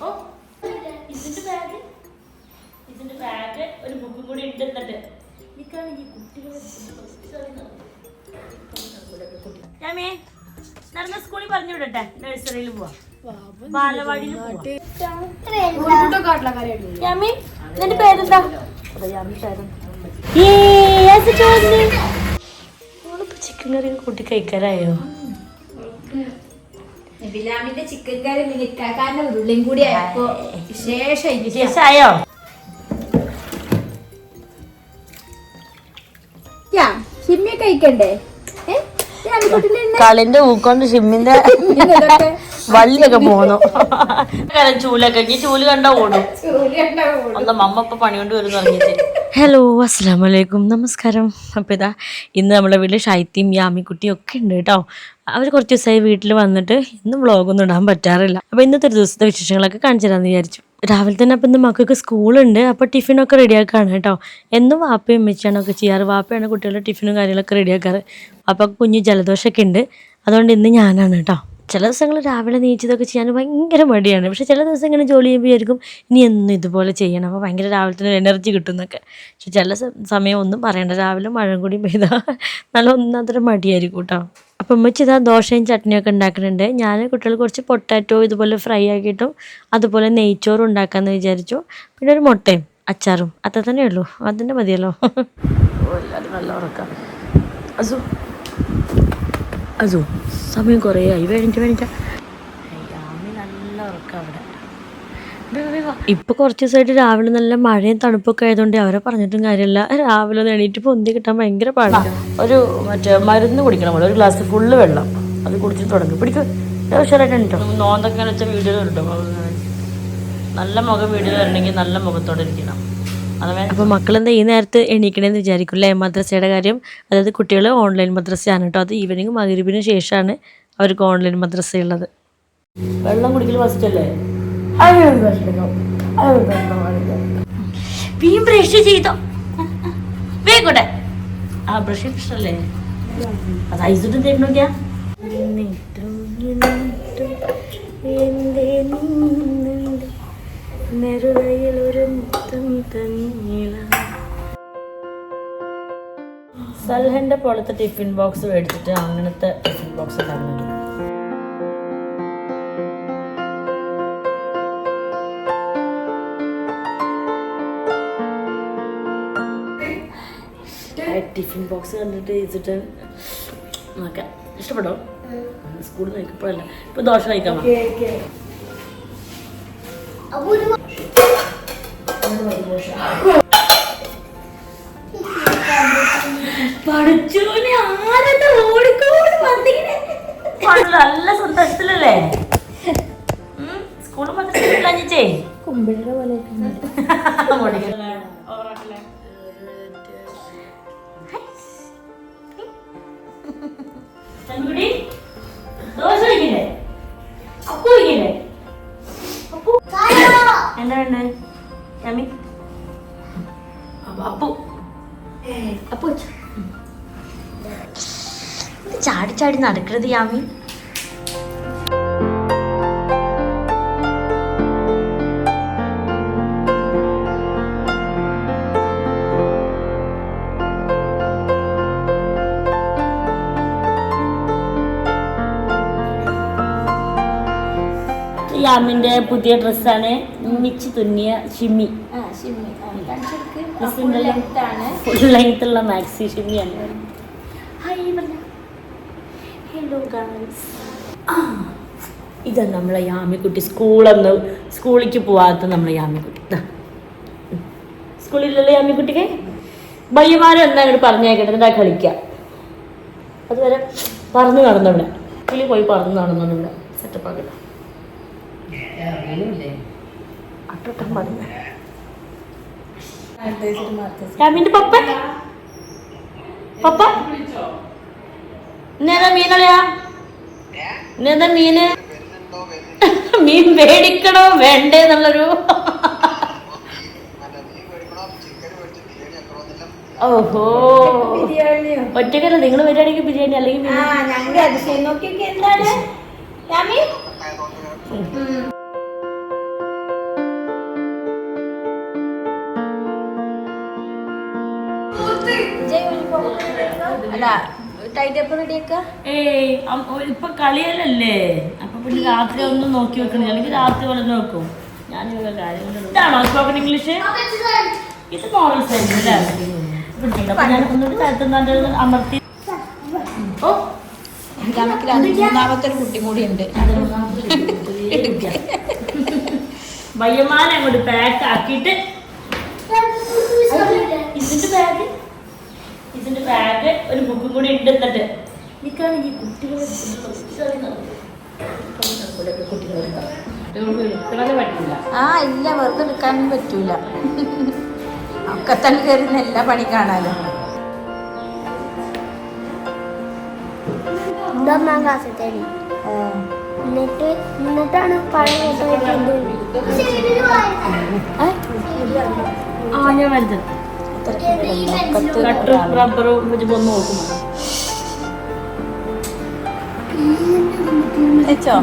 ഓ ഇതിന്റെ ബാഗ് ഇതിന്റെ ബാഗ് ഒരു ബുക്കും കൂടി എനിക്കാണ് ഈ കുട്ടികളെ ഞാമേ നടന്ന സ്കൂളിൽ പറഞ്ഞു വിടട്ടെ. നഴ്സറിയിൽ പോവാ. ബാലവാടിയിൽ പോവാ. പേരെന്താ? ചിക്കൻ കറി കൂട്ടി കഴിക്കാറായോ? ബിലാമിന്റെ ചിക്കൻ കറി മിനിക്കാക്കാരന്റെ ഉരുളിയും കൂടി ആയപ്പോ വിശേഷം വിശേഷായോ? ഷിമ്മി കഴിക്കണ്ടേ? കളിന്റെ ഊക്കൊണ്ട് ഷിമ്മിന്റെ വള്ളിയൊക്കെ പോന്നു. ചൂലൊക്കെ ഈ ചൂൽ കണ്ട ഓടും. ഒന്ന് മമ്മ ഇപ്പൊ പണി കൊണ്ട് വരുന്നു തുടങ്ങിയിട്ട് ഹലോ അസ്സാം വലൈക്കും നമസ്കാരം. അപ്പോൾ ഇതാ ഇന്ന് നമ്മുടെ വീട്ടിൽ ഷൈത്തിയും യാമിക്കുട്ടിയും ഒക്കെ ഉണ്ട് കേട്ടോ. അവർ കുറച്ച് ദിവസമായി വീട്ടിൽ വന്നിട്ട് ഇന്ന് വ്ളോഗൊന്നും ഇടാൻ പറ്റാറില്ല. അപ്പോൾ ഇന്നത്തെ ഒരു ദിവസത്തെ വിശേഷങ്ങളൊക്കെ കാണിച്ചു തരാമെന്ന് വിചാരിച്ചു. രാവിലെ തന്നെ അപ്പം ഇന്ന് മക്കൾക്ക് സ്കൂളുണ്ട് അപ്പോൾ ടിഫിനൊക്കെ റെഡിയാക്കാണ് കേട്ടോ. എന്നും വാപ്പയും അമ്മച്ചിയാണ് ഒക്കെ ചെയ്യാറ്. വാപ്പയാണ് കുട്ടികളുടെ ടിഫിനും കാര്യങ്ങളൊക്കെ റെഡിയാക്കാറ്. അപ്പോൾ കുഞ്ഞ് ജലദോഷമൊക്കെ ഉണ്ട്. അതുകൊണ്ട് ഇന്ന് ഞാനാണ് കേട്ടോ. ചില ദിവസങ്ങൾ രാവിലെ നീച്ചതൊക്കെ ചെയ്യാൻ ഭയങ്കര മടിയാണ്. പക്ഷേ ചില ദിവസം ഇങ്ങനെ ജോലി ചെയ്യുമ്പോൾ ഇനി എന്നും ഇതുപോലെ ചെയ്യണം. അപ്പോൾ ഭയങ്കര രാവിലെ തന്നെ എനർജി കിട്ടുന്നൊക്കെ. പക്ഷെ ചില സമയം ഒന്നും പറയണ്ട. രാവിലെ മഴ കൂടി പെയ്താൽ നല്ല ഒന്നാന്തരം മടിയായിരിക്കും കേട്ടോ അപ്പം ഉമ്മച്ചി ഇതാ ദോശയും ചട്നിയൊക്കെ ഉണ്ടാക്കുന്നുണ്ട്. ഞാൻ കുട്ടികൾ കുറച്ച് പൊട്ടാറ്റോ ഇതുപോലെ ഫ്രൈ ആക്കിയിട്ടും അതുപോലെ നെയ്ച്ചോറും ഉണ്ടാക്കാമെന്ന് വിചാരിച്ചു. പിന്നെ ഒരു മുട്ടയും അച്ചാറും. അത്ര തന്നെ ഉള്ളൂ. അതിന്റെ മതിയല്ലോ. എല്ലാവരും നല്ല ഉറക്കാം. അസു അസു സമയം കുറേ ആയി വേണിച്ച വേണിച്ച നല്ല ഉറക്കം അവിടെ. ഇപ്പൊ കുറച്ച് ദിവസമായിട്ട് രാവിലെ നല്ല മഴയും തണുപ്പൊക്കെ ആയതുകൊണ്ട് അവരെ പറഞ്ഞിട്ടും കാര്യമില്ല. രാവിലെ ഒന്ന് എണീറ്റ് പൊന്തി കിട്ടാൻ ഭയങ്കര പാടാണ് ഒരു മറ്റേ മരുന്ന് കുടിക്കണം ഒരു ഗ്ലാസ് ഫുള്ള് വെള്ളം. അത് കുടിച്ച് തുടങ്ങി. പിടിക്കും. ഉഷാറായിട്ടോ നോന്തൊക്കെ വെച്ച വീഡിയോ കിട്ടും നല്ല മുഖം വീഡിയോ വരണമെങ്കിൽ നല്ല മുഖത്തോടെ ഇരിക്കണം. അതെ അപ്പോൾ മക്കളെന്താ ഈ നേരത്ത് എണീക്കണേന്ന് വിചാരിക്കും അല്ലേ മദ്രസയുടെ കാര്യം അതായത് കുട്ടികൾ ഓൺലൈൻ മദ്രസയാണ് കേട്ടോ. അത് ഈവനിങ് മകരീബിന് ശേഷമാണ് അവർക്ക് ഓൺലൈൻ മദ്രസ ഉള്ളത് വെള്ളം കുടിക്കൽ ഫസ്റ്റ് അല്ലേ? ബ്രഷ് ചെയ്തോ? വേഗോട്ടെ. ആ ബ്രഷ് ഇഷ്ടല്ലേ? അത് ഐസിട്ട് തരുന്നു നോക്കിയാ നെറുകയിൽ ഒരു മുത്തം തന്നീല. സൽഹന്റെ പോലത്തെ ടിഫിൻ ബോക്സ് മേടിച്ചിട്ട് അങ്ങനത്തെ ടിഫിൻ ബോക്സ് തന്നിട്ടുണ്ട് ടിഫിൻ ബോക്സ് കണ്ടിട്ട് ഇച്ചിട്ട് നോക്കാം. ഇഷ്ടപ്പെട്ടോ? സ്കൂളിൽ കഴിക്കപ്പോഴല്ല ഇപ്പൊ ദോശ കഴിക്കാം. പഠിച്ചോനെ ആരത് ഓടിക്കോടി നല്ല സന്തോഷത്തിലല്ലേ? സ്കൂളിൽ മദ്രസേ കുമ്പിളിയുടെ പോലെ ചന്ദ്രകുടി ദോശ കഴിക്കണ്ടേ അപ്പു കഴിക്കണ്ടേ അപ്പു. എന്താ വേണ്ടത്? യമി അപ്പു. ചാടി ചാടി നടക്കരുത് യാമി. യാമിന്റെ പുതിയ ഡ്രസ്സാണ് മിച്ച് തുന്നിയ ഷിമ്മി ഫുൾ ലെങ്ത് ഉള്ള മാക്സി ഷിമ്മിയാണ് ഹലോ ഗായ്സ് ഇതാണ് നമ്മളെ യാമിക്കുട്ടി. സ്കൂളൊന്ന് സ്കൂളിലേക്ക് പോവാത്ത നമ്മളെ യാമിക്കുട്ടി. സ്കൂളിലല്ലേ യാമിക്കുട്ടിക്ക്? ബയ്യമാരെ എന്നാ അങ്ങോട്ട് പറഞ്ഞേക്കട്ടെ എന്താ കളിക്കാം. അതുവരെ പറന്ന് നടന്നവിടെ പുള്ളി പോയി പറന്ന് നടന്നു ഇവിടെ? സെറ്റപ്പ് ആക്കട്ടെ. അട്ടോട്ടം പറഞ്ഞു യാമിന്റെ പപ്പ? പപ്പ? ഇന്നേതാ മീനളിയാ? ഇന്നേതാ മീന്? മീൻ മേടിക്കണോ വേണ്ടേ എന്നുള്ളൊരു ഓഹോ. ഒറ്റക്കല്ല നിങ്ങൾ വരികയാണെങ്കിൽ ബിരിയാണി അല്ലെങ്കിൽ ഞങ്ങളുടെ അതിശയം നോക്കിയൊക്കെ എന്താണ്? അല്ല ഏയ് ഇപ്പൊ കളിയല്ലല്ലേ? അപ്പൊ പിന്നെ രാത്രി ഒന്ന് നോക്കി വെക്കണം. അല്ലെങ്കിൽ രാത്രി വരെ നോക്കും. ഞാൻ ഇവരുടെ കാര്യങ്ങൾ ഇതാണോ സ്പോക്കൺ ഇംഗ്ലീഷ് ഇത് മോറൽ സയൻസ് അല്ലേ? അപ്പൊ ഞാൻ ഒന്നുകൂടി അമർത്തി. ഓ. മൂന്നാമത്തെ ഒരു കുട്ടി കൂടി ഉണ്ട്. പയ്യന്മാരെ അങ്ങോട്ട് പാക്ക് ആക്കിയിട്ട് ഇതിന്റെ ബാഗ് ഇതിന്റെ ബാഗ് ഒരു ബുക്കും കൂടി ഉണ്ട് എന്നിട്ട് എനിക്കാണെങ്കിൽ കുട്ടികളെ ആ ഇല്ല വെറുതെ എടുക്കാനും പറ്റൂല ഒക്കെ തന്നെ കയറുന്ന എല്ലാ പണി കാണാനും ഒന്നാം ക്ലാസ്സിൽ തേടി എന്നിട്ട് എന്നിട്ടാണ് പഴയ ആ ഞാൻ വരുന്നത് കട്ടും റബ്ബറും വെച്ച് വന്ന് നോക്കും. വെച്ചോ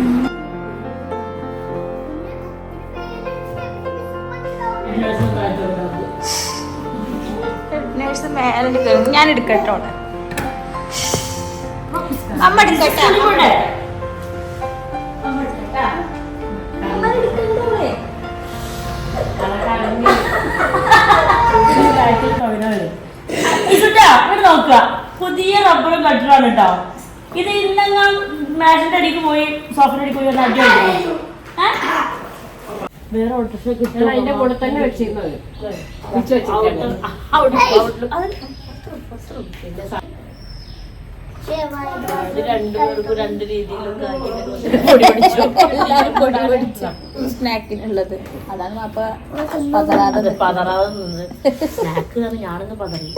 നേഴ്സ് മേലെ കയറും. ഞാൻ എടുക്കട്ടോ. അമ്മ എടുക്കട്ടെ. നോക്കുക. പുതിയ റബ്ബർ കട്ടറാണ് കേട്ടോ ഇത് ഇന്നങ്ങ മാഷിന്റെ അടിക്ക് പോയി സോഫിന്റെ അടിക്ക് പോയി അടി? വേറെ ഓട്ടോറിക്ഷ കിട്ടും. അതിന്റെ കൂടെ തന്നെ വെച്ചിരുന്നത്. രണ്ട് പിടിച്ചു സ്നാക്കിനുള്ളത്. അതാണ് മാപ്പ പതറാതെ പതറാതെ നിന്ന് സ്നാക്ക് കാരണം ഞാനൊന്ന് പതറി.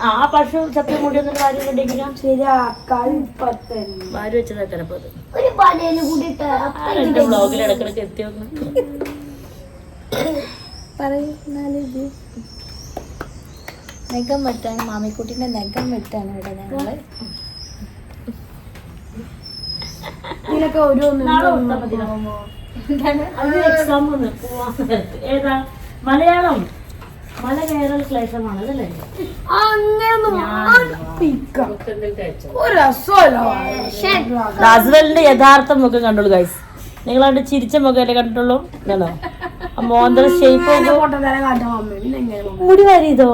ആ പശു സത്യം മുടി ഒന്നും വെച്ചതാ ചിലപ്പോ ഒരു പലയിൽ കൂടി ആ രണ്ട് ബ്ലോഗിൽ ഇടക്കിടക്ക് എത്തി വന്ന് പറയുന്നത് നഖം വെട്ടാണ് മാമിക്കുട്ടിന്റെ നഖം വെട്ടാണ് ഇവിടെ ഇതിലൊക്കെ ഏതാ? മലയാളം. മല കയറൽ ക്ലേശമാണ് അതല്ലേ റാസ്വലിന്റെ യഥാർത്ഥ മുഖം കണ്ടോളൂ ഗൈസ് നിങ്ങൾ അവന്റെ ചിരിച്ച മുഖമല്ലേ കണ്ടിട്ടുള്ളൂ? ഇതാണോ ആ മോന്തര ഷേപ്പ് മുടി വാരിയതോ?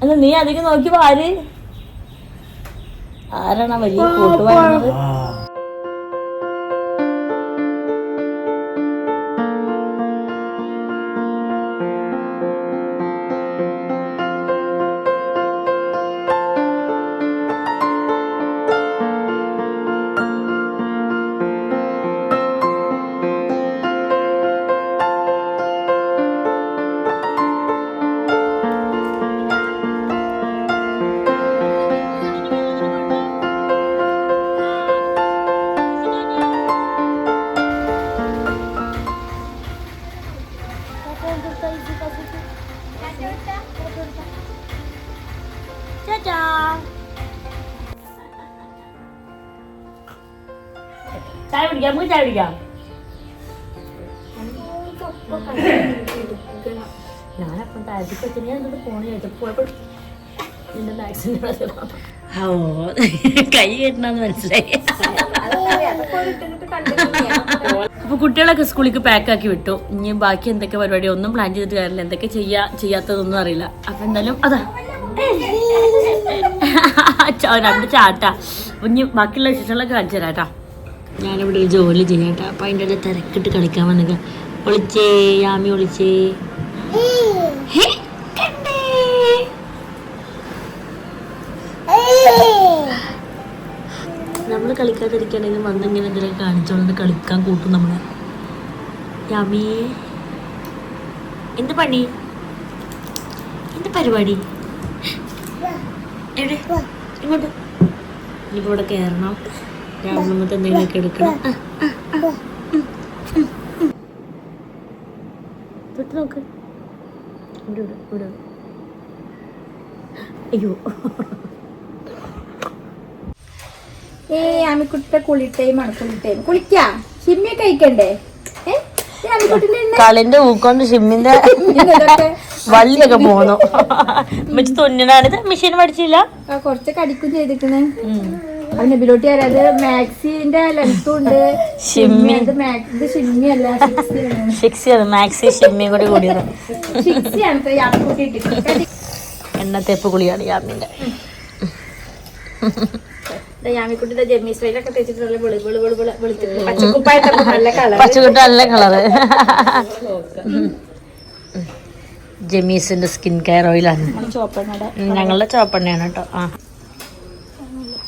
അല്ല നീ അധികം നോക്കി വാര്. ആരാണ് വലിയ കൂട്ടുവാരുന്നത് ചായ പിടിക്കാം നമുക്ക് ചായ പിടിക്കാം ഞാനപ്പം താഴത്തേക്ക് വെച്ചു ഞാൻ എന്നിട്ട് ഫോൺ ചോദിച്ചപ്പോൾ പോയപ്പോൾ നിന്റെ മാക്സിന്റെ ഓ കൈ കെട്ടണമെന്ന് മനസ്സിലായി. അപ്പൊ കുട്ടികളൊക്കെ സ്കൂളിലേക്ക് പാക്ക് ആക്കി വിട്ടു. ഇനി ബാക്കി എന്തൊക്കെ പരിപാടി ഒന്നും പ്ലാൻ ചെയ്തിട്ട് കാര്യമില്ല. എന്തൊക്കെ ചെയ്യാ ചെയ്യാത്തതൊന്നും അറിയില്ല. അപ്പൊ എന്തായാലും അതാ. രണ്ട് ചാട്ടാ. ഇനി ബാക്കിയുള്ള വിശേഷങ്ങളൊക്കെ കാണിച്ചു തരാം കേട്ടോ. ഞാനിവിടെ ഒരു ജോലി ചെയ്യാട്ടോ. അപ്പൊ അതിന്റെ ഇടയിൽ തിരക്കിട്ട് കളിക്കാൻ വന്നിക്ക. ഒളിച്ചേ യാമി ഒളിച്ചേ. നമ്മൾ കളിക്കാതിരിക്കണെങ്കിൽ വന്നിങ്ങനെ എന്തെങ്കിലും കാണിച്ചോണ്ട് കളിക്കാൻ കൂട്ടും നമ്മളെ. യാമി എന്ത് പണി? എന്ത് പരിപാടി? എവിടെ? ഇങ്ങോട്ട്. ഇനിയിപ്പോ ഇവിടെ കയറണം നമുക്ക് എന്തെങ്കിലുമൊക്കെ എടുക്കണം. തൊട്ട് നോക്ക്. ഇവിടെ ഇവിടെ ഇവിടെ. അയ്യോ. ഏ ആമിക്കുട്ടിയുടെ കുളി ടൈമാണ് കുളി ടൈം കുളിക്കാം? ഷിമ്മിയൊക്കെ കഴിക്കണ്ടേ? കളിന്റെ ഊക്കൊണ്ട് ഷിമ്മിന്റെ വള്ളിയൊക്കെ പോന്നു. ഉമ്മച്ചി തുന്നണാണിത്? മെഷീൻ പഠിച്ചില്ല? കുറച്ചൊക്കെ അടിക്കും ചെയ്തിക്കണ് അത് നബിലോട്ടി അത് മാക്സിന്റെ ലെങ്ത്തും ഉണ്ട്. ഷിമ്മി. ഇത് മാക്സ് ഷിമ്മി അല്ല ആണ്. മാക്സി ഷിമ്മിയും കൂടി കൂടിയത്. ഇട്ടിട്ട് എണ്ണത്തേപ്പ് കുളിയാണ് യാമിന്റെ ജെമ്മി സ്റ്റൈലൊക്കെ തേച്ചിട്ടുള്ള പച്ചക്കുപ്പായിട്ടൊക്കെ നല്ല കളർ പച്ചക്കുട്ട നല്ല കളറ് ജമീസിന്റെ സ്കിൻ കെയർ ഓയിലാണ്. ഞങ്ങളുടെ ചോപ്പണ്ണയാണ് കേട്ടോ. ആ.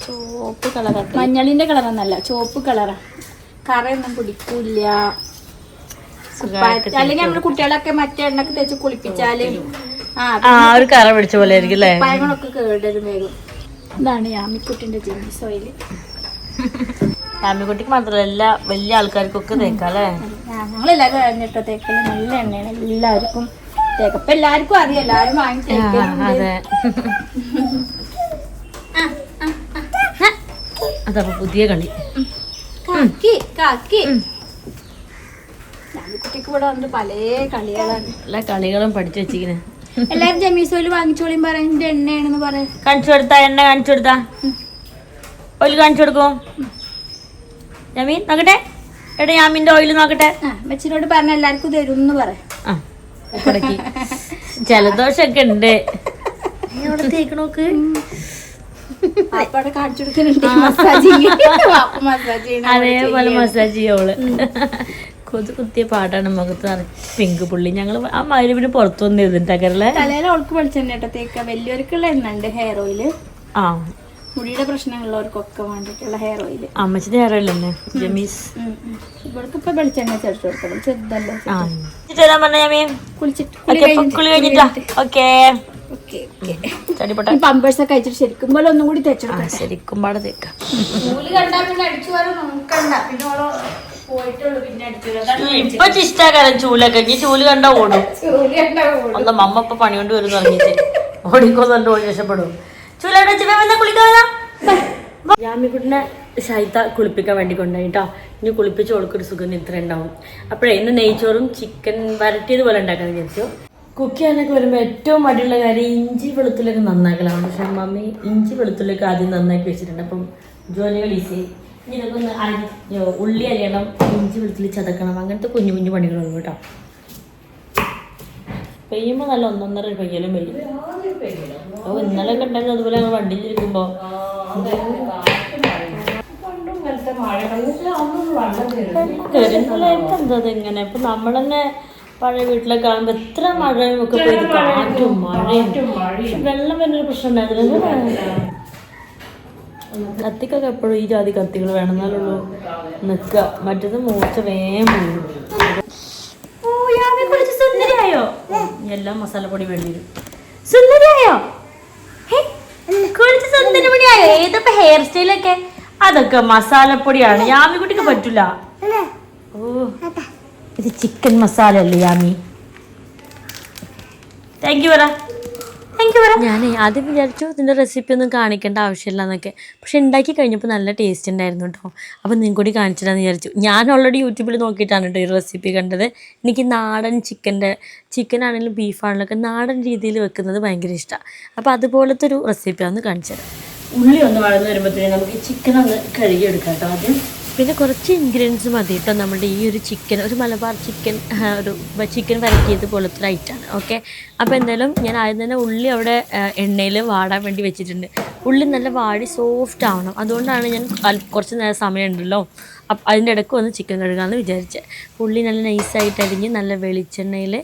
ചോപ്പ് കളറാണ് മഞ്ഞളിന്റെ കളറൊന്നല്ല ചോപ്പ് കളറാ കറയൊന്നും പിടിക്കൂല കുപ്പായത്ത് അല്ലെങ്കിൽ നമ്മൾ കുട്ടികളൊക്കെ മറ്റേ എണ്ണൊക്കെ തേച്ച് കുളിപ്പിച്ചാൽ ആ ഒരു കറ പിടിച്ച പോലെ ആയിരിക്കും അല്ലേ? കുപ്പായങ്ങളൊക്കെ കേടരും വേഗം. ഇതാണ് യാമിക്കുട്ടിന്റെ ജീൻസ് ഓയിൽ യാമിക്കുട്ടിക്ക് മാത്രമല്ല എല്ലാ വലിയ ആൾക്കാർക്കൊക്കെ തേക്കാം അല്ലേ? ഞങ്ങളെല്ലാവരും കഴിഞ്ഞിട്ടോ തേക്കൽ നല്ല എണ്ണയാണ്. എല്ലാവർക്കും തേക്കപ്പ എല്ലാവർക്കും അറിയാം എല്ലാവരും വാങ്ങി അതപ്പൊ പുതിയ കളി കാക്കി കാക്കി. യാമിക്കുട്ടിക്ക് ഇവിടെ വന്നിട്ട് പല കളികളാണ്. എല്ലാ കളികളും പഠിച്ചു വെച്ചിരിക്കുന്നത് എല്ലാരും ജമീസോയിൽ വാങ്ങിച്ചോളിയും പറയും എന്റെ എണ്ണയാണെന്ന് പറയാം കാണിച്ചു കൊടുത്താ എണ്ണ കാണിച്ചു കൊടുത്താ? ഓയിൽ കാണിച്ചു കൊടുക്കും. ജമീൻ നോക്കട്ടെ. എടാ ഞാമിന്റെ ഓയിൽ നോക്കട്ടെ. മെച്ചിനോട് പറഞ്ഞ എല്ലാവർക്കും തരും എന്ന് പറയാം ജലദോഷൊക്കെ ജലദോഷമൊക്കെ ഉണ്ട്. നീ അതേപോലെ മസാജ് ചെയ്യോൾ കൊതു കുത്തിയ പാട്ടാണ് മുഖത്ത് നിറച്ച് പിങ്ക് പുള്ളി. ഞങ്ങൾ ആ മരുവിന് പുറത്തു വന്ന് ഇരുന്നിട്ടല്ലേ തലയിൽ അവൾക്ക് വെളിച്ചെണ്ണ തേക്ക. വലിയവർക്കുള്ള എണ്ണുണ്ട് ഹെയർ ഓയിൽ ആ. മുടിയുടെ പ്രശ്നമുള്ളവർക്കൊക്കെ വേണ്ടിയിട്ടുള്ള ഹെയർ ഓയിൽ അമ്മച്ചിന്റെ അറിയില്ലേ ജമീസ് ഇവൾക്ക് ഇപ്പൊ വെളിച്ചെണ്ണ ചേർത്ത് കൊടുക്കണം. ചെറുതല്ലേ കുളിച്ചിട്ട് കുളി കഴിഞ്ഞിട്ടാ. ഓക്കെ. പമ്പേഴ്സ് ഒക്കെ അയച്ചിട്ട് ശരിക്കും പോലെ ഒന്നും കൂടി ആ ശരിക്കും പാടെ തേക്കാം. നൂൽ കണ്ടാ പിന്നെ അടിച്ചു വരാൻ നോക്കണ്ട. പിന്നെ ഓളോ പോയിട്ടുള്ളൂ പിന്നെ അടിച്ചു ഇപ്പൊ ഇഷ്ടാക്കാരം ചൂലൊക്കെ. ഇനി ചൂൽ കണ്ട ഓടും. ഒന്ന് മമ്മ ഇപ്പൊ പണി കൊണ്ട് വരും തുടങ്ങിയിട്ട് ഓടിക്കോന്നുണ്ട് ഓടി രക്ഷപ്പെടും. ചൂലോടെ വന്ന കുളിക്കാതാ യാമിക്കുട്ടിനെ ശൈത കുളിപ്പിക്കാൻ വേണ്ടി കൊണ്ടുപോയിട്ടോ ഇനി കുളിപ്പിച്ച് ഓൾക്കൊരു സുഖം ഇത്ര ഉണ്ടാവും. അപ്പോഴേ ഇന്ന് നെയ്ച്ചോറും ചിക്കൻ വരട്ടിയത് പോലെ ഉണ്ടാക്കാൻ വിചാരിച്ചു. കുക്ക് ചെയ്യാനൊക്കെ വരുമ്പോൾ ഏറ്റവും മടിയുള്ള കാര്യം ഇഞ്ചി വെളുത്തുള്ളിയൊക്കെ നന്നാക്കലാണ്. പക്ഷെ മമ്മി ഇഞ്ചി വെളുത്തുള്ളിയൊക്കെ ആദ്യം നന്നാക്കി വെച്ചിട്ടുണ്ട്. അപ്പം ജോലികൾ ഈസി ഇനി ഇതൊക്കെ ഒന്ന് അരി ഉള്ളി അരിയണം ഇഞ്ചി വെളുത്തുള്ളി ചതക്കണം അങ്ങനത്തെ കുഞ്ഞു കുഞ്ഞു പണികളുള്ളൂ കേട്ടോ. പെയ്യുമ്പോൾ നല്ല ഒന്നൊന്നര പെയ്യലും പെയ്യും. അപ്പോൾ ഇന്നലെ ഒക്കെ ഉണ്ടായിരുന്നു അതുപോലെ ഞങ്ങൾ വണ്ടിയിൽ ഇരിക്കുമ്പോൾ എന്താ ഇങ്ങനെ? ഇപ്പം നമ്മൾ തന്നെ പഴയ വീട്ടിലൊക്കെ കാണുമ്പോൾ എത്ര മഴയും ഒക്കെ പെയ്ത് കാറ്റും മഴയും. വെള്ളം വരുന്നൊരു പ്രശ്നം കത്തിക്കൊക്കെ എപ്പോഴും ഈ ജാതി കത്തികൾ വേണം എന്നാലുള്ളൂ നിൽക്കുക. മറ്റത് മൂർച്ച വേഗം പോകും. ഓ യാമി കുളിച്ച് സുന്ദരിയായോ? എല്ലാം മസാലപ്പൊടി വേണ്ടി വരും. സുന്ദരിയായോ? ഹേ, കുളിച്ച് സുന്ദരപ്പൊടിയായോ ഏതപ്പോ ഹെയർ സ്റ്റൈലൊക്കെ അതൊക്കെ മസാലപ്പൊടിയാണ്. യാമി കുട്ടിക്ക് പറ്റൂല. ഇത് ചിക്കൻ മസാല അല്ലേ യാമി? താങ്ക് യു പറ ഞാനേ ആദ്യം വിചാരിച്ചു ഇതിന്റെ റെസിപ്പി ഒന്നും കാണിക്കേണ്ട ആവശ്യമില്ല എന്നൊക്കെ. പക്ഷെ ഉണ്ടാക്കി കഴിഞ്ഞപ്പോൾ നല്ല ടേസ്റ്റ് ഉണ്ടായിരുന്നു കേട്ടോ അപ്പോൾ നിങ്ങൾ കൂടി കാണിച്ചിട്ടാന്ന് വിചാരിച്ചു. ഞാൻ ഓൾറെഡി യൂട്യൂബിൽ നോക്കിയിട്ടാണ് കേട്ടോ ഈ റെസിപ്പി കണ്ടത്. എനിക്ക് നാടൻ ചിക്കന്റെ ചിക്കൻ ആണെങ്കിലും ബീഫാണെങ്കിലും ഒക്കെ നാടൻ രീതിയിൽ വെക്കുന്നത് ഭയങ്കര ഇഷ്ടമാണ് അപ്പോൾ അതുപോലത്തെ ഒരു റെസിപ്പിയാണ് കാണിച്ചത് ഉള്ളി ഒന്ന് വളർന്നു വരുമ്പോഴത്തേക്കും നമുക്ക് ചിക്കൻ ഒന്ന് കഴുകിയെടുക്കാം കേട്ടോ ആദ്യം. പിന്നെ കുറച്ച് ഇൻഗ്രീഡിയൻസ് മതി കേട്ടോ നമ്മുടെ ഈ ഒരു ചിക്കൻ ഒരു മലബാർ ചിക്കൻ ഒരു ചിക്കൻ വരട്ടിയത് പോലത്തെ ഒരു ഐറ്റാണ് ഓക്കെ അപ്പോൾ എന്തായാലും ഞാൻ ആദ്യം തന്നെ ഉള്ളി അവിടെ എണ്ണയിൽ വാടാൻ വേണ്ടി വെച്ചിട്ടുണ്ട്. ഉള്ളി നല്ല വാടി സോഫ്റ്റ് ആവണം. അതുകൊണ്ടാണ് ഞാൻ കുറച്ച് നേരം സമയമുണ്ടല്ലോ. അപ്പം അതിന്റെ ഇടയ്ക്ക് വന്ന് ചിക്കൻ കഴുകാമെന്ന് വിചാരിച്ചത് ഉള്ളി നല്ല നൈസായിട്ട് അരിഞ്ഞ് നല്ല വെളിച്ചെണ്ണയിൽ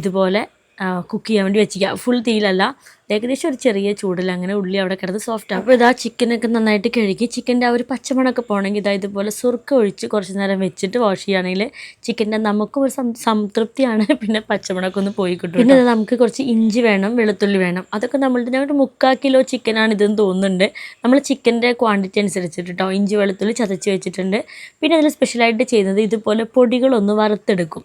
ഇതുപോലെ കുക്ക് ചെയ്യാൻ വേണ്ടി വെച്ചിരിക്കുക ഫുൾ തീയിലല്ല ഏകദേശം ഒരു ചെറിയ ചൂടിൽ അങ്ങനെ ഉള്ളി അവിടെ കിടന്ന് സോഫ്റ്റ് ആകും അപ്പോൾ ഇതാ ചിക്കനൊക്കെ നന്നായിട്ട് കഴുകി ചിക്കന്റെ ആ ഒരു പച്ചമണമൊക്കെ പോകണമെങ്കിൽ ഇതാ ഇതുപോലെ സുറുക്ക ഒഴിച്ച് കുറച്ച് നേരം വെച്ചിട്ട് വാഷ് ചെയ്യുകയാണെങ്കിൽ ചിക്കന്റെ നമുക്കും ഒരു സംതൃപ്തിയാണ്. പിന്നെ പച്ചമണമൊക്കെ ഒന്ന് പോയി കിട്ടും പിന്നെ നമുക്ക് കുറച്ച് ഇഞ്ചി വേണം വെളുത്തുള്ളി വേണം. അതൊക്കെ നമ്മളുടെ ഒരു മുക്കാൽ കിലോ ചിക്കനാണ് ഇതെന്ന് തോന്നുന്നുണ്ട്. നമ്മൾ ചിക്കന്റെ ക്വാണ്ടിറ്റി അനുസരിച്ചിട്ട് കേട്ടോ. ഇഞ്ചി വെളുത്തുള്ളി ചതച്ച് വെച്ചിട്ടുണ്ട്. പിന്നെ അതിൽ സ്പെഷ്യലായിട്ട് ചെയ്യുന്നത് ഇതുപോലെ പൊടികളൊന്ന് വറുത്തെടുക്കും.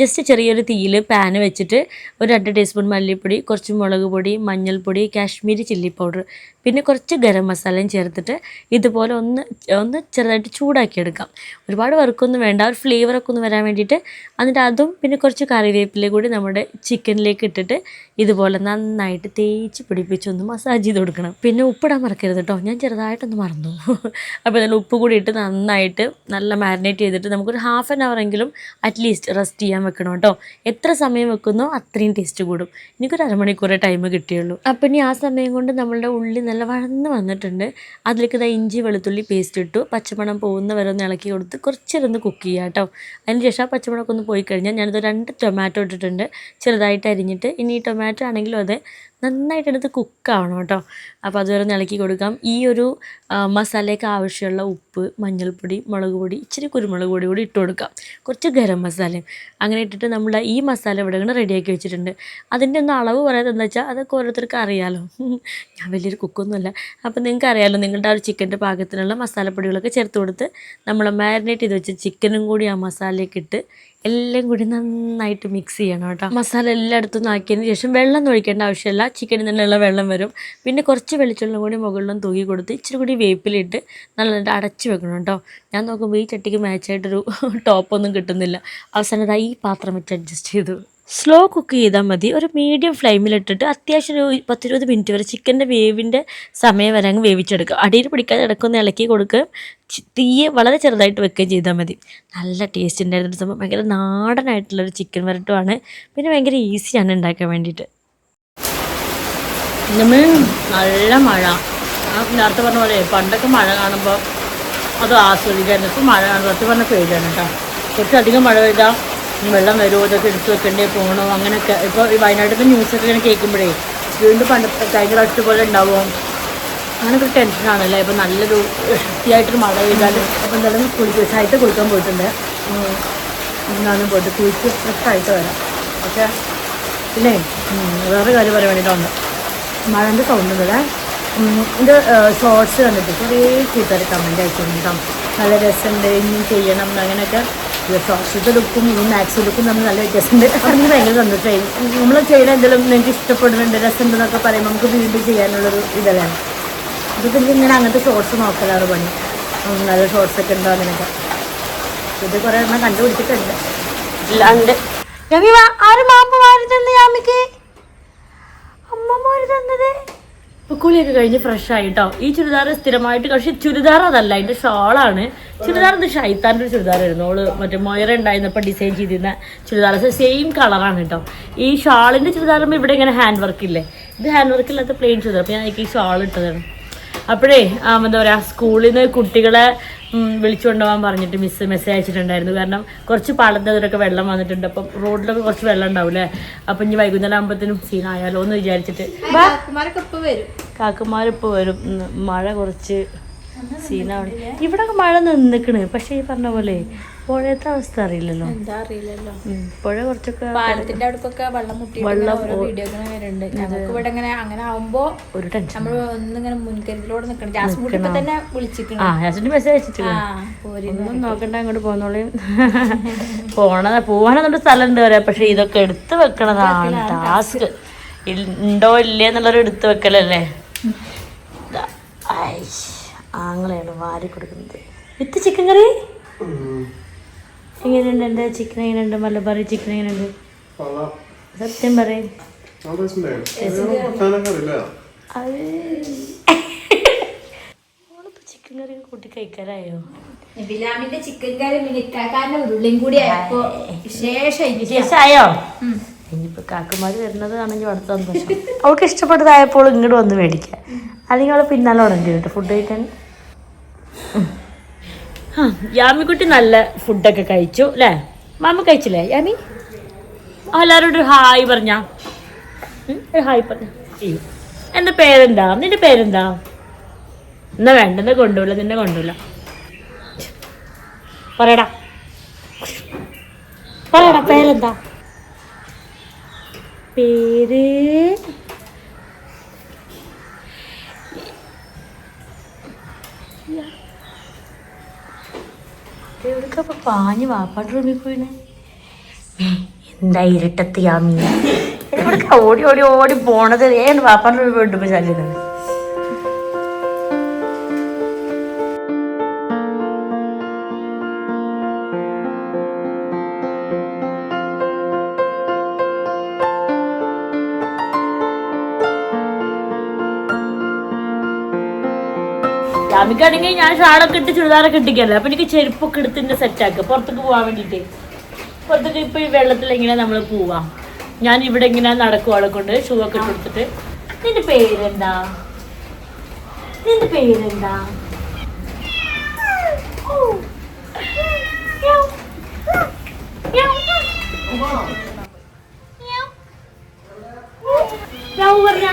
ജസ്റ്റ് ചെറിയൊരു തീയിൽ പാന് വെച്ചിട്ട് ഒരു രണ്ട് ടീസ്പൂൺ മല്ലിപ്പൊടി കുറച്ച് മുളക് പൊടി മഞ്ഞൾപ്പൊടി കാശ്മീരി ചില്ലി പൗഡർ പിന്നെ കുറച്ച് ഗരം മസാലയും ചേർത്തിട്ട് ഇതുപോലെ ഒന്ന് ഒന്ന് ചെറുതായിട്ട് ചൂടാക്കി എടുക്കാം ഒരുപാട് വർക്കൊന്നും വേണ്ട ഒരു ഫ്ലേവറൊക്കെ ഒന്ന് വരാൻ വേണ്ടിയിട്ട് എന്നിട്ട് അതും പിന്നെ കുറച്ച് കറിവേപ്പില കൂടി നമ്മുടെ ചിക്കനിലേക്ക് ഇട്ടിട്ട് ഇതുപോലെ നന്നായിട്ട് തേച്ച് പിടിപ്പിച്ചൊന്ന് മസാജ് ചെയ്ത് കൊടുക്കണം. പിന്നെ ഉപ്പിടാൻ മറക്കരുത് കേട്ടോ ഞാൻ ചെറുതായിട്ടൊന്ന് മറന്നു. അപ്പോൾ നല്ല ഉപ്പ് കൂടി ഇട്ട് നന്നായിട്ട് നല്ല മാരിനേറ്റ് ചെയ്തിട്ട് നമുക്കൊരു ഹാഫ് ആൻ അവറെങ്കിലും അറ്റ്ലീസ്റ്റ് റെസ്റ്റ് ചെയ്യാൻ വെക്കണം കേട്ടോ. എത്ര സമയം വെക്കുന്നോ അത്രയും ടേസ്റ്റ് കൂടും. എനിക്കൊരു അരമണിക്കൂറേ ടൈം കിട്ടിയുള്ളൂ. അപ്പം ഇനി ആ സമയം കൊണ്ട് നമ്മളുടെ ഉള്ളി നല്ല വഴന്ന് വന്നിട്ടുണ്ട്. അതിലേക്ക് ഇതാ ഇഞ്ചി വെളുത്തുള്ളി പേസ്റ്റ് ഇട്ടു. പച്ചമണം പോകുന്ന ഒന്ന് ഇളക്കി കൊടുത്ത് കുറച്ചേരൊന്ന് കുക്ക് ചെയ്യുക കേട്ടോ അതിന് ശേഷം ആ പച്ചമണമൊക്കെ ഒന്ന് പോയി കഴിഞ്ഞാൽ ഞാനിത് രണ്ട് ടൊമാറ്റോ ഇട്ടിട്ടുണ്ട്. ചെറുതായിട്ട് അരിഞ്ഞിട്ട്. ഇനി ഈ ടൊമാറ്റോ ആണെങ്കിലും അതെ നന്നായിട്ട് എടുത്ത് കുക്കാവണം കേട്ടോ. അപ്പോൾ അതുവരെ ഇളക്കി കൊടുക്കാം. ഈ ഒരു മസാലയ്ക്ക് ആവശ്യമുള്ള ഉപ്പ് മഞ്ഞൾപ്പൊടി മുളക് പൊടി ഇച്ചിരി കുരുമുളക് പൊടി കൂടി ഇട്ട് കൊടുക്കാം. കുറച്ച് ഗരം മസാലയും അങ്ങനെ ഇട്ടിട്ട് നമ്മൾ ഈ മസാല ഇവിടെ ഇങ്ങനെ റെഡിയാക്കി വെച്ചിട്ടുണ്ട്. അതിന്റെ ഒന്ന് അളവ് പറയാതെ എന്താ വെച്ചാൽ അതൊക്കെ ഓരോരുത്തർക്ക് അറിയാമല്ലോ ഞാൻ വലിയൊരു കുക്കൊന്നുമല്ല അപ്പോൾ നിങ്ങൾക്ക് അറിയാമല്ലോ നിങ്ങളുടെ ആ ഒരു ചിക്കന്റെ പാകത്തിനുള്ള മസാലപ്പൊടികളൊക്കെ ചേർത്ത് കൊടുത്ത് നമ്മൾ മാരിനേറ്റ് ചെയ്ത് വെച്ച ചിക്കനും കൂടി ആ മസാലയൊക്കെ ഇട്ട് എല്ലാം കൂടി നന്നായിട്ട് മിക്സ് ചെയ്യണം കേട്ടോ. മസാല എല്ലായിടത്തും ആക്കിയതിന് ശേഷം വെള്ളം ഒഴിക്കേണ്ട ആവശ്യമില്ല. ചിക്കനിൽ നിന്നുള്ള വെള്ളം വരും. പിന്നെ കുറച്ച് വെളിച്ചെണ്ണ കൂടി മുകളിലും തൂക്കി കൊടുത്ത് ഇച്ചിരി കൂടി വേപ്പിലിട്ട് നല്ലതായിട്ട് അടച്ചു വെക്കണം കേട്ടോ. ഞാൻ നോക്കുമ്പോൾ ഈ ചട്ടിക്ക് മാച്ചായിട്ടൊരു ടോപ്പൊന്നും കിട്ടുന്നില്ല. അവസാനം ഈ പാത്രം വെച്ച് അഡ്ജസ്റ്റ് ചെയ്തു. സ്ലോ കുക്ക് ചെയ്താൽ മതി. ഒരു മീഡിയം ഫ്ലെയിമിലിട്ടിട്ട് അത്യാവശ്യം ഒരു പത്തിരുപത് മിനിറ്റ് വരെ ചിക്കന്റെ വേവിന്റെ സമയം വരെ അങ്ങ് വേവിച്ചെടുക്കുക. അടിയിൽ പിടിക്കാതെ ഇടക്കൊന്ന് ഇളക്കി കൊടുക്കുക ചി- തീയെ വളരെ ചെറുതായിട്ട് വെക്കുകയും ചെയ്താൽ മതി. നല്ല ടേസ്റ്റ് ഉണ്ടായിരുന്ന. സംഭവം ഭയങ്കര നാടനായിട്ടുള്ളൊരു ചിക്കൻ വരട്ടുമാണ് പിന്നെ ഭയങ്കര ഈസിയാണ് ഉണ്ടാക്കാൻ വേണ്ടിയിട്ട്. നല്ല മഴ. നേരത്തെ പറഞ്ഞ പോലെ പണ്ടൊക്കെ മഴ കാണുമ്പോൾ അത് ഇപ്പോൾ മഴ കാണുമ്പോൾ സത്യം പറഞ്ഞ പേടിയാണ് കേട്ടോ. കുറച്ചധികം മഴ പെയ്താൽ വെള്ളം വരുമോ ഇതൊക്കെ എടുത്ത് വെക്കണ്ടേ പോകണോ അങ്ങനെയൊക്കെ. ഇപ്പോൾ ഈ വയനാട്ടിലത്തെ ന്യൂസൊക്കെ ഇങ്ങനെ കേൾക്കുമ്പോഴേ വീണ്ടും പണ്ട് കഴിഞ്ഞ പ്രാവശ്യത്തെ പോലെ ഉണ്ടാവും. അങ്ങനൊക്കെ ടെൻഷനാണല്ലേ ഇപ്പം നല്ലൊരു വൃത്തിയായിട്ടൊരു മഴ പെയ്താൽ അപ്പം എന്തായാലും കുളിക്കുക സൈറ്റ് കുളിക്കാൻ പോയിട്ടുണ്ട്. എന്നാലും പോയിട്ട് കുളിച്ച് ഫ്രഷായിട്ട് വരാം. പക്ഷേ പിന്നെ വേറെ കാര്യം പറയാൻ വേണ്ടിയിട്ടുണ്ട് മഴന്റെ സൗണ്ട് ഇവിടെ എന്റെ ഷോർട്സ് കണ്ടിട്ട് കുറേ കൂട്ടുകാർ കമന്റ് അയച്ചിട്ടുണ്ടാവും നല്ല രസമുണ്ട് ഇനിയും ചെയ്യണം അങ്ങനെയൊക്കെ. ലുക്കും ഈ മാക്സ് ലുക്കും തമ്മിൽ നല്ല വ്യത്യാസമുണ്ട്. അതിന് ഭയങ്കര സന്തോഷമായി. നമ്മൾ ചെയ്യുന്ന എന്തെങ്കിലും നിങ്ങൾക്ക് ഇഷ്ടപ്പെടുന്നുണ്ട് രസമുണ്ടെന്നൊക്കെ പറയുമ്പോൾ നമുക്ക് വീണ്ടും ചെയ്യാനുള്ളൊരു ഇതല്ലേ? ഇതൊക്കെ ഇങ്ങനെ അങ്ങനത്തെ ഷോർട്സ് നോക്കലാണ് പണി. നല്ല ഷോർട്സ് ഒക്കെ ഉണ്ടോ അങ്ങനെയൊക്കെ. ഇത് കുറേ എണ്ണം കണ്ടുപിടിച്ചിട്ടുണ്ട്. ഇല്ലാണ്ട് ആര് മാമ്പ വാരി തന്നെ യാമിക്ക്? അമ്മ മാറി തന്നത്. കുളിയൊക്കെ കഴിഞ്ഞ് ഫ്രഷ് ആയിട്ടോ? ഈ ചുരിദാർ സ്ഥിരമായിട്ട് പക്ഷെ ചുരിദാർ അതല്ല അതിന്റെ ഷോളാണ്. ചുരിദാർ ഇത് ഷൈത്താന്റെ ഒരു ചുരിദാറായിരുന്നു. ഓൾ മറ്റേ മൊയറ ഉണ്ടായിരുന്നപ്പോൾ ഡിസൈൻ ചെയ്തിരുന്ന ചുരിദാർ. സെയിം കളറാണ് കേട്ടോ. ഈ ഷാളിന്റെ ചുരിദാറുമ്പോൾ ഇവിടെ ഇങ്ങനെ ഹാൻഡ് വർക്ക് ഇല്ലേ? ഇത് ഹാൻഡ് വർക്ക് ഇല്ലാത്ത പ്ലെയിൻ ചുരിദാർ. അപ്പോൾ ഞാൻ ഈ ഷാൾ ഇട്ടതാണ്. അപ്പോഴേ എന്താ പറയുക സ്കൂളിൽ നിന്ന് കുട്ടികളെ വിളിച്ചു കൊണ്ടുപോകാൻ പറഞ്ഞിട്ട് മിസ് മെസ്സേജ് അയച്ചിട്ടുണ്ടായിരുന്നു. കാരണം കുറച്ച് പാടത്തതിലൊക്കെ വെള്ളം വന്നിട്ടുണ്ട്. അപ്പം റോഡിലൊക്കെ കുറച്ച് വെള്ളം ഉണ്ടാവും ഉണ്ടാവില്ലേ അപ്പം ഇനി വൈകുന്നേരം ആകുമ്പോഴത്തേനും സീനായാലോ എന്ന് വിചാരിച്ചിട്ട്. കാക്കുമാരിപ്പോൾ ഇപ്പൊ വരും. കാക്കമാരിപ്പോൾ വരും. മഴ കുറച്ച് സീനാവണം ഇവിടൊക്കെ മഴ നിന്നിക്കണ്. പക്ഷേ ഈ പറഞ്ഞ പോലെ പുഴയത്തെ അവസ്ഥ അറിയില്ലല്ലോ. എന്താ അറിയില്ലല്ലോ. പുഴ കുറച്ചൊക്കെ പാലത്തിന്റെ അടുക്കൊക്കെ വെള്ളം മുട്ടി വെള്ളം വീഡിയോ വരുന്നുണ്ട്. ഞങ്ങൾക്ക് ഇവിടെ ഇങ്ങനെ അങ്ങനെ ആവുമ്പോ ഒരു ടെൻഷൻ നമ്മൾ ഒന്നിങ്ങനെ മുൻകരുതലോടെ നിൽക്കണം ജാസ് ഇപ്പൊ തന്നെ വിളിച്ചിട്ടുണ്ട്. ആ ഹസ്ബൻഡ് മെസ്സേജ് അയച്ചിട്ടില്ല. ഒന്നും നോക്കണ്ട അങ്ങോട്ട് പോന്നോളി. പോണ പോവാനെന്നൊരു സ്ഥലമുണ്ട് വരെ പക്ഷെ ഇതൊക്കെ എടുത്തു വെക്കണതാണ് ടാസ്ക് ഉണ്ടോ ഇല്ലേ എന്നുള്ളൊരു എടുത്തു വെക്കലല്ലേ? ഐഷ്, ആങ്ങളെയാണ് വാരി കൊടുക്കുന്നത്. With chicken curry? എങ്ങനെയുണ്ട്? എന്റെ ചിക്കൻ എങ്ങനെയുണ്ട്? മലബാറി ചിക്കൻ എങ്ങനെയുണ്ട്? സത്യം പറയും. ചിക്കൻ കറി കൂട്ടി കഴിക്കാറായോ ബിലാമിന്റെ ചിക്കൻ കറി മിനിറ്റാക്കാരന്റെ ഉരുളിയും കൂടി ആയപ്പോ വിശേഷം വിശേഷമായോ ഇനിയിപ്പോൾ കാക്കുമാർ വരുന്നത് ആണെങ്കിൽ അടുത്ത സന്തോഷം. അവൾക്ക് ഇഷ്ടപ്പെട്ടതായപ്പോൾ ഇങ്ങോട്ട് വന്ന് മേടിക്കുക അല്ലെങ്കിൽ അവൾ പിന്നാലെ ഉടനെ കേട്ടോ. ഫുഡ് കഴിക്കാൻ. യാമിക്കുട്ടി നല്ല ഫുഡൊക്കെ കഴിച്ചു അല്ലേ മാമ കഴിച്ചില്ലേ യാമി? എല്ലാവരോടും ഹായ് പറഞ്ഞ. ഒരു ഹായ് പറഞ്ഞ. എന്റെ പേരെന്താ? നിന്റെ പേരെന്താ? എന്നാ വേണ്ട എന്നെ കൊണ്ടുപോല നിന്നെ കൊണ്ടുപോല പറയടാ. പറയടാ പേരെന്താ? പേര് എവിടേക്കപ്പൊ പാഞ്ഞ് വാപ്പാട്ട് റൂമിൽ പോയിനെ? എന്താ ഇരുട്ടത്ത് യാമി ഓടി ഓടി ഓടി പോണത്? ഏണ്ട് വാപ്പാട്ട് റൂമിൽ പോയിട്ട് ഇപ്പൊ ശല്യം ഷാമിക്കാണെങ്കിൽ ഞാൻ ഷാളൊക്കെ ഇട്ട് ചുരിദാറൊക്കെ ഇട്ടിക്കല്ലേ അപ്പൊ എനിക്ക് ചെരുപ്പൊക്കെ എടുത്തിന്റെ സെറ്റാക്കുക പുറത്തേക്ക് പോകാൻ വേണ്ടിട്ട് പുറത്തേക്ക് ഇപ്പൊ ഈ വെള്ളത്തിൽ എങ്ങനെ നമ്മൾ പോവാ. ഞാൻ ഇവിടെ ഇങ്ങനെ നടക്കും ആളെ കൊണ്ട്. ഷൂ ഒക്കെ കൊടുത്തിട്ട്. നിന്റെ പേരെന്താ? നിന്റെ പേരെന്താ? പറഞ്ഞാ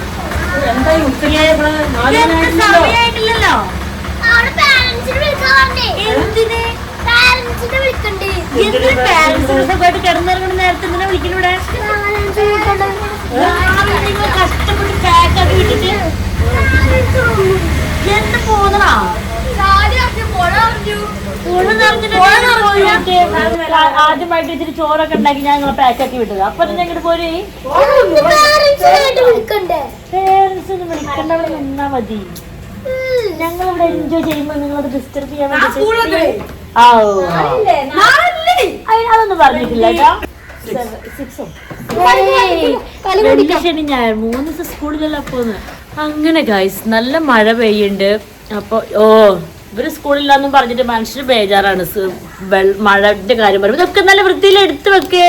റബ്ബേ. എന്താ സമയായിട്ടില്ലല്ലോ? അവിടെ പാരന്റ്സിനെ വിളിക്കാൻ പറഞ്ഞേ. എന്തിന്? പാരന്റ്സിനെ വിളിക്കണ്ടേ. എന്തിന് പാരന്റ്സിനെ സുഖമായിട്ട് കിടന്നിറങ്ങുന്ന നേരത്തെ എന്തിനാ രാവിലെ നിങ്ങൾ കഷ്ടപ്പെട്ട് പാക്കാക്കി വിട്ടിട്ട് എന്ത് പോന്നടാ ആദ്യമായിട്ട് ഇച്ചിരി ചോറൊക്കെ ഉണ്ടാക്കി ഞാൻ നിങ്ങളെ പാക്കാക്കി വിട്ടത്. അപ്പൊ ഞാൻ ഇങ്ങോട്ട് പോരേ? പാരന്റ്സിനായിട്ട് വിളിക്കണ്ടേ? പേരൻസ് വിളിക്കണ്ട അവിടെ നിന്നാ മതി. ഞങ്ങൾ ഇവിടെ എൻജോയ് ചെയ്യുമ്പോ നിങ്ങളത് ഡിസ്റ്റർബ് ചെയ്യാൻ വേണ്ടി ആ അതൊന്നും പറഞ്ഞിട്ടില്ല കേട്ടോ. സിക്സോ ശനി ഞാൻ മൂന്ന് ദിവസം സ്കൂളിലല്ല പോന്ന് അങ്ങനെ ഗൈസ് നല്ല മഴ പെയ്യുണ്ട്. അപ്പൊ ഓ. ഇവർ സ്കൂളില്ലാന്നും പറഞ്ഞിട്ട് മനുഷ്യന് ബേജാറാണ്. മഴന്റെ കാര്യം പറയുമ്പോൾ ഇതൊക്കെ നല്ല വൃത്തിയിൽ എടുത്തു വെക്കേ.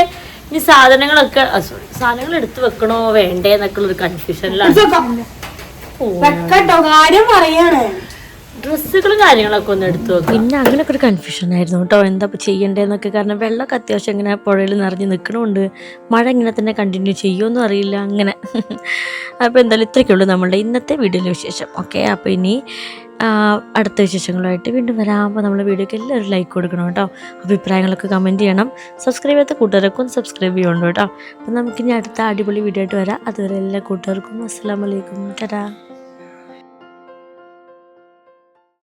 ഇനി സാധനങ്ങളൊക്കെ സോറി സാധനങ്ങൾ എടുത്തു വെക്കണോ വേണ്ടേ എന്നൊക്കെ ഉള്ള ഒരു കൺഫ്യൂഷനിലാണ് ഡ്രസ്സുകളും കാര്യങ്ങളൊക്കെ ഒന്ന് എടുത്തു വെക്കും. പിന്നെ അങ്ങനെയൊക്കെ ഒരു കൺഫ്യൂഷൻ ആയിരുന്നു കേട്ടോ. എന്താ ചെയ്യണ്ടേന്നൊക്കെ കാരണം വെള്ളമൊക്കെ അത്യാവശ്യം ഇങ്ങനെ പുഴയിൽ നിറഞ്ഞ് നിൽക്കണമുണ്ട് മഴ ഇങ്ങനെ തന്നെ കണ്ടിന്യൂ ചെയ്യുമെന്നും അറിയില്ല അങ്ങനെ. അപ്പോൾ എന്തായാലും ഇത്രയ്ക്കുള്ളൂ നമ്മളുടെ ഇന്നത്തെ വീഡിയോയിലെ വിശേഷം. ഓക്കെ അപ്പോൾ ഇനി അടുത്ത വിശേഷങ്ങളുമായിട്ട് വീണ്ടും വരാമ്പോൾ നമ്മുടെ വീഡിയോക്ക് എല്ലാവരും ലൈക്ക് കൊടുക്കണം കേട്ടോ. അഭിപ്രായങ്ങളൊക്കെ കമന്റ് ചെയ്യണം. സബ്സ്ക്രൈബ് ചെയ്യാത്ത കൂട്ടുകാരൊക്കെ ഒന്ന് സബ്സ്ക്രൈബ് ചെയ്യണം കേട്ടോ. അപ്പം നമുക്കിനി അടുത്ത അടിപൊളി വീഡിയോ ആയിട്ട് വരാം. അതുവരെ എല്ലാ കൂട്ടുകാർക്കും അസ്സാം വലൈക്കും ടാറ്റാ.